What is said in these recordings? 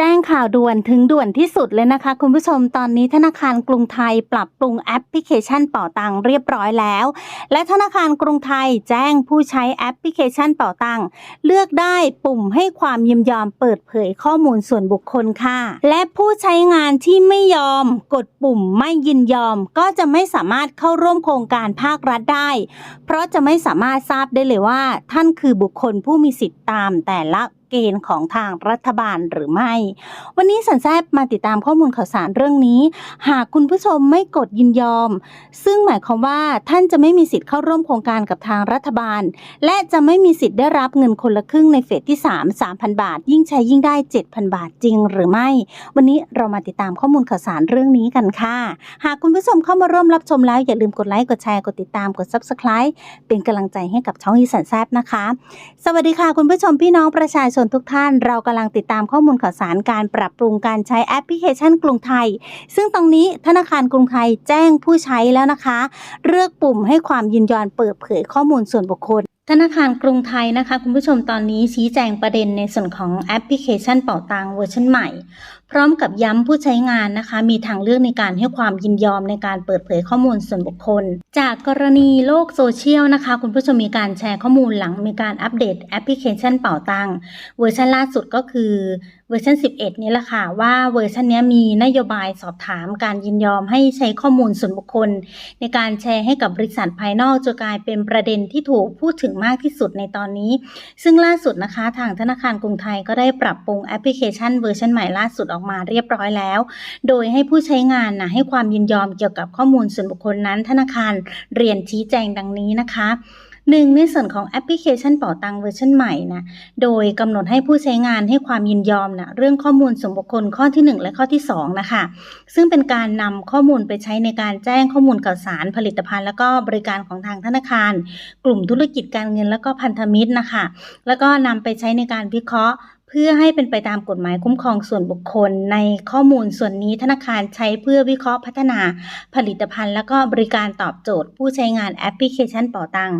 แจ้งข่าวด่วนถึงด่วนที่สุดเลยนะคะ คุณผู้ชมตอนนี้ธนาคารกรุงไทยปรับปรุงแอปพลิเคชันเป่าตังเรียบร้อยแล้ว และธนาคารกรุงไทยแจ้งผู้ใช้แอปพลิเคชันเป่าตังเลือกได้ปุ่มให้ความยินยอมเปิดเผยข้อมูลส่วนบุคคลค่ะ และผู้ใช้งานที่ไม่ยอมกดปุ่มไม่ยินยอม ก็จะไม่สามารถเข้าร่วมโครงการภาครัฐได้ เพราะจะไม่สามารถทราบได้เลยว่า ท่านคือบุคคลผู้มีสิทธิ์ตามแต่ละ เกณฑ์ของทางรัฐบาลหรือไม่ วันนี้สันแซบมาติดตามข้อมูลข่าวสารเรื่องนี้ หากคุณผู้ชมไม่กดยินยอม ซึ่งหมายความว่าท่านจะไม่มีสิทธิ์เข้าร่วมโครงการกับทางรัฐบาล และจะไม่มีสิทธิ์ได้รับเงินคนละครึ่งในเฟสที่ 3 3,000 บาท ยิ่งใช้ยิ่งได้ 7,000 บาทจริงหรือไม่ วันนี้เรามาติดตามข้อมูลข่าวสารเรื่องนี้กันค่ะ หากคุณผู้ชมเข้ามาร่วมรับชมแล้วอย่าลืมกดไลค์กดแชร์กดติดตามกด Subscribe เป็นกำลังใจให้กับช่องอีสันแซบนะคะ สวัสดีค่ะคุณผู้ชมพี่น้องประชาชนนทุกท่านเรากำลังติดตามข้อมูลข่าวสารการปรับปรุงการใช้แอปพลิเคชันกรุงไทย ซึ่งตรงนี้ธนาคารกรุงไทยแจ้งผู้ใช้แล้วนะคะ เลือกปุ่มให้ความยินยอมเปิดเผยข้อมูลส่วนบุคคลธนาคารกรุงไทยนะคะ คุณผู้ชมตอนนี้ชี้แจงประเด็นในส่วนของแอปพลิเคชันเป่าตังเวอร์ชันใหม่ พร้อมกับย้ำผู้ใช้งานนะคะ มีทางเลือกในการให้ความยินยอมในการเปิดเผยข้อมูลส่วนบุคคล จากกรณีโลกโซเชียลนะคะ คุณผู้ชมมีการแชร์ข้อมูลหลังมีการอัปเดตแอปพลิเคชันเป่าตังเวอร์ชันล่าสุดก็คือเวอร์ชัน11 นี้แหละค่ะ ว่าเวอร์ชันนี้มีนโยบายสอบถามการยินยอมให้ใช้ข้อมูลส่วนบุคคล ในการแชร์ให้กับบริษัทภายนอกจนกลายเป็นประเด็นที่ถูกพูดถึงมากที่สุดในตอนนี้ ซึ่งล่าสุดนะคะ ทางธนาคารกรุงไทยก็ได้ปรับปรุงแอปพลิเคชันเวอร์ชันใหม่ล่าสุดออกมาเรียบร้อยแล้ว โดยให้ผู้ใช้งานนะให้ความยินยอมเกี่ยวกับข้อมูลส่วนบุคคลนั้นธนาคารเรียนชี้แจงดังนี้นะคะหนึ่งในส่วนของแอปพลิเคชันเป่าตังเวอร์ชันใหม่นะโดยกำหนดให้ผู้ใช้งานให้ความยินยอมนะเรื่องข้อมูลส่วนบุคคลข้อที่ 1 และข้อที่2นะคะซึ่งเป็นการนำข้อมูลไปใช้ในการแจ้งข้อมูลข่าวสารผลิตภัณฑ์ แล้วก็บริการของทางธนาคาร กลุ่มธุรกิจการเงินแล้วก็พันธมิตรนะคะแล้วก็นำไปใช้ในการวิเคราะห์ เพื่อให้เป็นไปตามกฎหมายคุ้มครองส่วนบุคคล ในข้อมูลส่วนนี้ธนาคารใช้เพื่อวิเคราะห์พัฒนาผลิตภัณฑ์ และก็บริการตอบโจทย์ ผู้ใช้งานแอปพลิเคชันเป่าตัง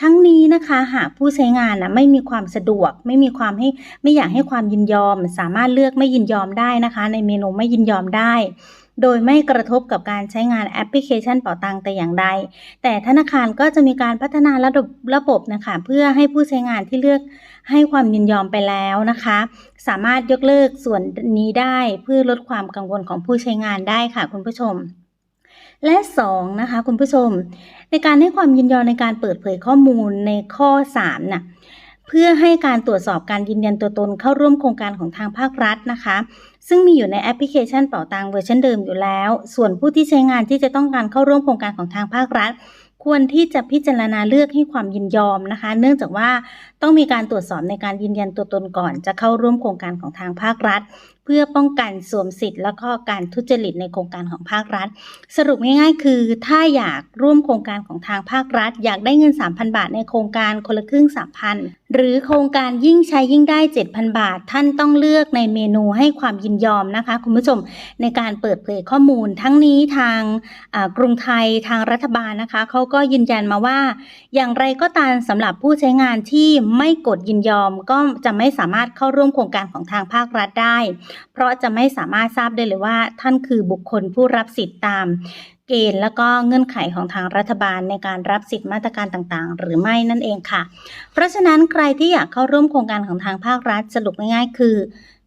ทั้งนี้นะคะหากผู้ใช้งานนะไม่มีความสะดวก ไม่มีความให้ไม่อยากให้ความยินยอม สามารถเลือกไม่ยินยอมได้นะคะ ในเมนูไม่ยินยอมได้ โดยไม่กระทบกับการใช้งานแอปพลิเคชันเป่าตังแต่อย่างใด แต่ธนาคารก็จะมีการพัฒนาระบบระบบนะคะเพื่อให้ผู้ใช้งานที่เลือกให้ความยินยอมไปแล้วนะคะ สามารถยกเลิกส่วนนี้ได้เพื่อลดความกังวลของผู้ใช้งานได้ค่ะคุณผู้ชมและ 2 นะคะ คุณผู้ชม ในการให้ความยินยอมในการเปิดเผยข้อมูลในข้อ3น่ะ เพื่อให้การตรวจสอบการยืนยันตัวตนเข้าร่วมโครงการของทางภาครัฐนะคะ ซึ่งมีอยู่ในแอปพลิเคชันเป่าตังเวอร์ชันเดิมอยู่แล้ว ส่วนผู้ที่ใช้งานที่จะต้องการเข้าร่วมโครงการของทางภาครัฐ ควรที่จะพิจารณาเลือกให้ความยินยอมนะคะ เนื่องจากว่าต้องมีการตรวจสอบในการยืนยันตัวตนก่อน จะเข้าร่วมโครงการของทางภาครัฐ เพื่อป้องกันสวมสิทธิ์ แล้วก็การทุจริตในโครงการของภาครัฐ สรุปง่ายๆ คือ ถ้าอยากร่วมโครงการของทางภาครัฐ อยากได้เงิน 3,000 บาทในโครงการคนละครึ่ง 3,000 หรือโครงการยิ่งใช้ยิ่งได้ 7,000 บาท ท่านต้องเลือกในเมนูให้ความยินยอมนะคะ คุณผู้ชมในการเปิดเผยข้อมูล ทั้งนี้ทางกรุงไทยทางรัฐบาลนะคะเขาก็ยืนยันมาว่า อย่างไรก็ตามสำหรับผู้ใช้งานที่ไม่กดยินยอมก็จะไม่สามารถเข้าร่วมโครงการของทางภาครัฐได้ เพราะจะไม่สามารถทราบได้เลยว่า ท่านคือบุคคลผู้รับสิทธิ์ตาม เกณฑ์แล้วก็เงื่อนไขของทางรัฐบาลในการรับสิทธิ์มาตรการต่างๆ หรือไม่นั่นเองค่ะ เพราะฉะนั้นใครที่อยากเข้าร่วมโครงการของทางภาครัฐสรุปง่ายๆ คือ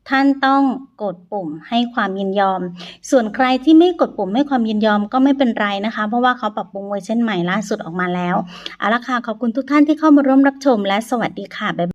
ท่านต้องกดปุ่มให้ความยินยอม ส่วนใครที่ไม่กดปุ่มให้ความยินยอมก็ไม่เป็นไรนะคะ เพราะว่าเขาปรับปรุงเวอร์ชันใหม่ล่าสุดออกมาแล้วเอาละค่ะขอบคุณทุกท่านที่เข้ามาร่วมรับชมและสวัสดีค่ะบ๊ายบาย